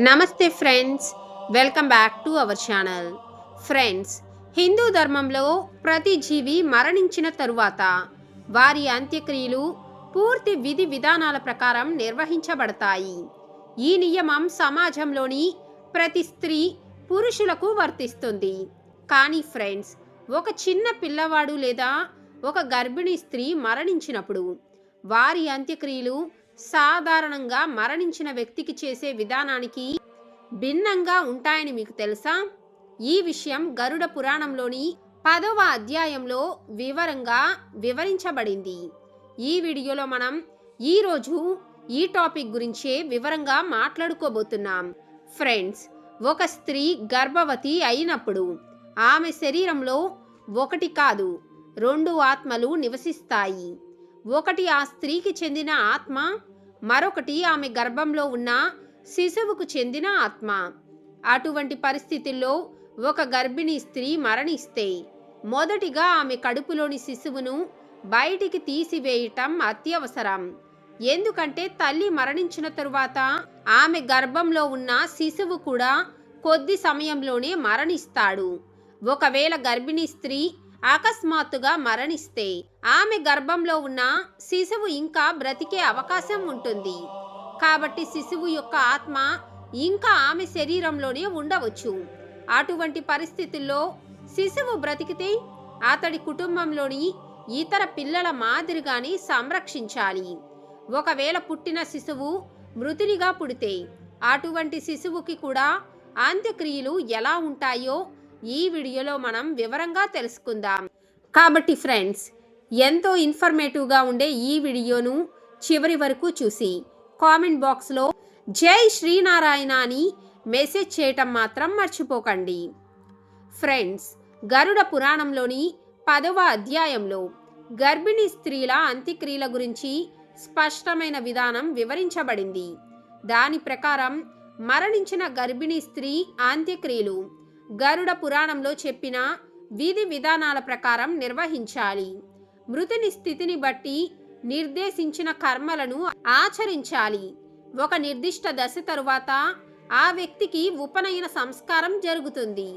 నమస్తే friends welcome back to our channel. Friends Hindu ధర్మంలో ప్రతి జీవి మరణించిన తరువాత వారి అంత్యక్రియలు పూర్తి విధి విధానాల ప్రకారం నిర్వహించబడతాయి. ఈ నియమం సమాజంలోని ప్రతి స్త్రీ పురుషులకు వర్తిస్తుంది. కానీ ఫ్రెండ్స్ ఒక చిన్న పిల్లవాడు లేదా ఒక గర్భిణీ స్త్రీ మరణించినప్పుడు వారి అంత్యక్రియలు సాధారణంగా మరణించిన వ్యక్తికి చేసే విధానానికి భిన్నంగా ఉంటాయని మీకు తెలుసా? ఈ విషయం గరుడ పురాణంలోని పదవ అధ్యాయంలో వివరంగా వివరించబడింది. ఈ వీడియోలో మనం ఈరోజు ఈ టాపిక్ గురించే వివరంగా మాట్లాడుకోబోతున్నాం. ఫ్రెండ్స్ ఒక స్త్రీ గర్భవతి అయినప్పుడు ఆమె శరీరంలో ఒకటి కాదు రెండు ఆత్మలు నివసిస్తాయి. ఒకటి ఆ స్త్రీకి చెందిన ఆత్మ మరొకటి ఆమె గర్భంలో ఉన్న శిశువుకు చెందిన ఆత్మ. అటువంటి పరిస్థితుల్లో ఒక గర్భిణీ స్త్రీ మరణిస్తే మొదటిగా ఆమె కడుపులోని శిశువును బయటికి తీసివేయటం అత్యవసరం. ఎందుకంటే తల్లి మరణించిన తరువాత ఆమె గర్భంలో ఉన్న శిశువు కూడా కొద్ది సమయంలోనే మరణిస్తాడు. ఒకవేళ గర్భిణీ స్త్రీ అకస్మాత్తుగా మరణిస్తే ఆమె గర్భంలో ఉన్న శిశువు ఇంకా బ్రతికే అవకాశం ఉంటుంది. కాబట్టి శిశువు యొక్క ఆత్మ ఇంకా ఆమె శరీరంలోనే ఉండవచ్చు. అటువంటి పరిస్థితుల్లో శిశువు బ్రతికితే అతడి కుటుంబంలోని ఇతర పిల్లల మాదిరిగానే సంరక్షించాలి. ఒకవేళ పుట్టిన శిశువు మృతునిగా పుడితే అటువంటి శిశువుకి కూడా అంత్యక్రియలు ఎలా ఉంటాయో ఈ వీడియోలో మనం వివరంగా తెలుసుకుందాం. కాబట్టి ఫ్రెండ్స్ ఎంతో ఇన్ఫర్మేటివ్గా ఉండే ఈ వీడియోను చివరి వరకు చూసి కామెంట్ బాక్స్లో జై శ్రీనారాయణ అని మెసేజ్ చేయటం మాత్రం మర్చిపోకండి. ఫ్రెండ్స్ గరుడ పురాణంలోని పదవ అధ్యాయంలో గర్భిణీ స్త్రీల అంత్యక్రియల గురించి స్పష్టమైన విధానం వివరించబడింది. దాని ప్రకారం మరణించిన గర్భిణీ స్త్రీ అంత్యక్రియలు గరుడ పురాణంలో చెప్పిన విధి విధానాల ప్రకారం నిర్వహించాలి. మృతుని స్థితిని బట్టి నిర్దేశించిన కర్మలను ఆచరించాలి. ఒక నిర్దిష్ట దశ తరువాత ఆ వ్యక్తికి ఉపనయన సంస్కారం జరుగుతుంది.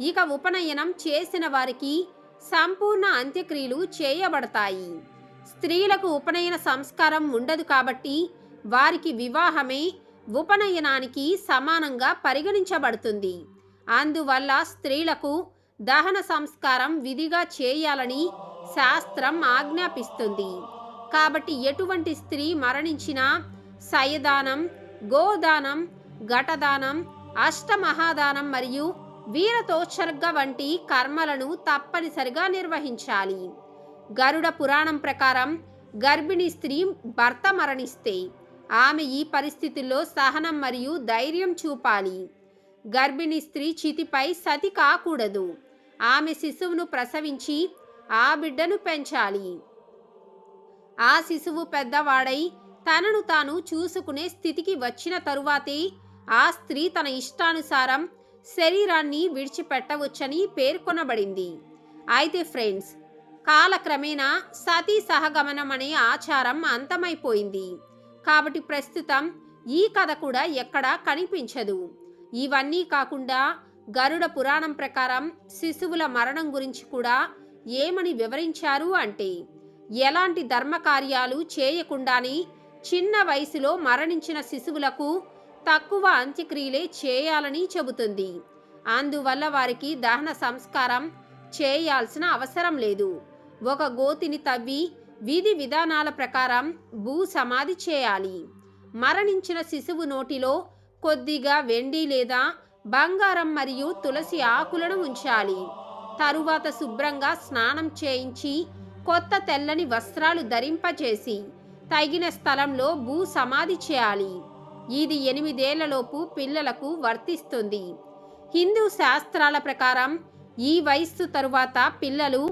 ఇక ఉపనయనం చేసిన వారికి సంపూర్ణ అంత్యక్రియలు చేయబడతాయి. స్త్రీలకు ఉపనయన సంస్కారం ఉండదు కాబట్టి వారికి వివాహమే ఉపనయనానికి సమానంగా పరిగణించబడుతుంది. అందువల్ల స్త్రీలకు దహన సంస్కారం విధిగా చేయాలని శాస్త్రం ఆజ్ఞాపిస్తుంది. కాబట్టి ఎటువంటి స్త్రీ మరణించినా సయదానం గోదానం ఘటదానం అష్టమహాదానం మరియు వీరతోత్సర్గ వంటి కర్మలను తప్పనిసరిగా నిర్వహించాలి. గరుడ పురాణం ప్రకారం గర్భిణీ స్త్రీ భర్త మరణిస్తే ఆమె ఈ పరిస్థితుల్లో సహనం మరియు ధైర్యం చూపాలి. గర్భిణీ స్త్రీ చితిపై సతి కాకూడదు. ఆమె శిశువును ప్రసవించి ఆ బిడ్డను పెంచాలి. ఆ శిశువు పెద్దవాడై తనను తాను చూసుకునే స్థితికి వచ్చిన తరువాతే ఆ స్త్రీ తన ఇష్టానుసారం శరీరాన్ని విడిచిపెట్టవచ్చని పేర్కొనబడింది. అయితే ఫ్రెండ్స్ కాలక్రమేణా సతీ సహగమనం అనే ఆచారం అంతమైపోయింది. కాబట్టి ప్రస్తుతం ఈ కథ కూడా ఎక్కడా కనిపించదు. ఇవన్నీ కాకుండా గరుడ పురాణం ప్రకారం శిశువుల మరణం గురించి కూడా ఏమని వివరించారు అంటే ఎలాంటి ధర్మకార్యాలు చేయకుండానే చిన్న వయసులో మరణించిన శిశువులకు తక్కువ అంత్యక్రియలే చేయాలని చెబుతుంది. అందువల్ల వారికి దహన సంస్కారం చేయాల్సిన అవసరం లేదు. ఒక గోతిని తవ్వి విధి విధానాల ప్రకారం భూ సమాధి చేయాలి. మరణించిన శిశువు నోటిలో కొద్దిగా వెండి లేదా బంగారం మరియు తులసి ఆకులను ఉంచాలి. తరువాత శుభ్రంగా స్నానం చేయించి కొత్త తెల్లని వస్త్రాలు ధరింపచేసి తగిన స్థలంలో భూ సమాధి చేయాలి. ఇది ఎనిమిదేళ్ళలోపు పిల్లలకు వర్తిస్తుంది. హిందూ శాస్త్రాల ప్రకారం ఈ వయస్సు తరువాత పిల్లలు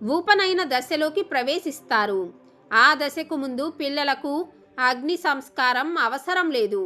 ఊపనైన దశలోకి ప్రవేశిస్తారు. ఆ దశకు ముందు పిల్లలకు అగ్ని సంస్కారం అవసరం లేదు.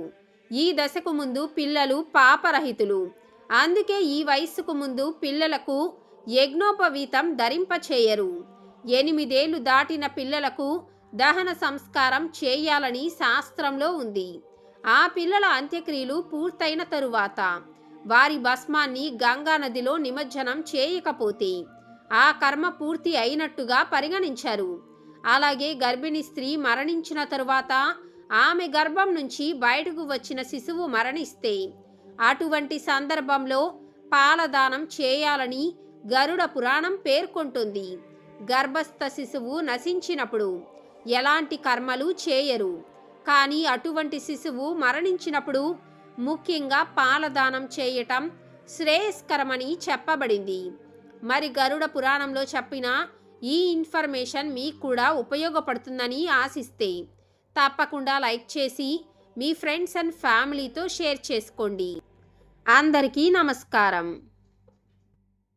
ఈ దశకు ముందు పిల్లలు పాపరహితులు. అందుకే ఈ వయస్సుకు ముందు పిల్లలకు యజ్ఞోపవీతం ధరింపచేయరు. ఎనిమిదేళ్ళు దాటిన పిల్లలకు దహన సంస్కారం చేయాలని శాస్త్రంలో ఉంది. ఆ పిల్లల అంత్యక్రియలు పూర్తయిన తరువాత వారి భస్మాన్ని గంగా నదిలో నిమజ్జనం చేయకపోతే ఆ కర్మ పూర్తి అయినట్టుగా పరిగణించారు. అలాగే గర్భిణీ స్త్రీ మరణించిన తరువాత ఆమె గర్భం నుంచి బయటకు వచ్చిన శిశువు మరణిస్తే అటువంటి సందర్భంలో పాలదానం చేయాలని గరుడ పురాణం పేర్కొంటుంది. గర్భస్థ శిశువు నశించినప్పుడు ఎలాంటి కర్మలు చేయరు. కానీ అటువంటి శిశువు మరణించినప్పుడు ముఖ్యంగా పాలదానం చేయటం శ్రేయస్కరమని చెప్పబడింది. మరి గరుడ పురాణంలో చెప్పిన ఈ ఇన్ఫర్మేషన్ మీకు కూడా ఉపయోగపడుతుందని ఆశిస్తే తప్పకుండా లైక్ చేసి మీ ఫ్రెండ్స్ అండ్ ఫ్యామిలీతో షేర్ చేసుకోండి. అందరికీ నమస్కారం.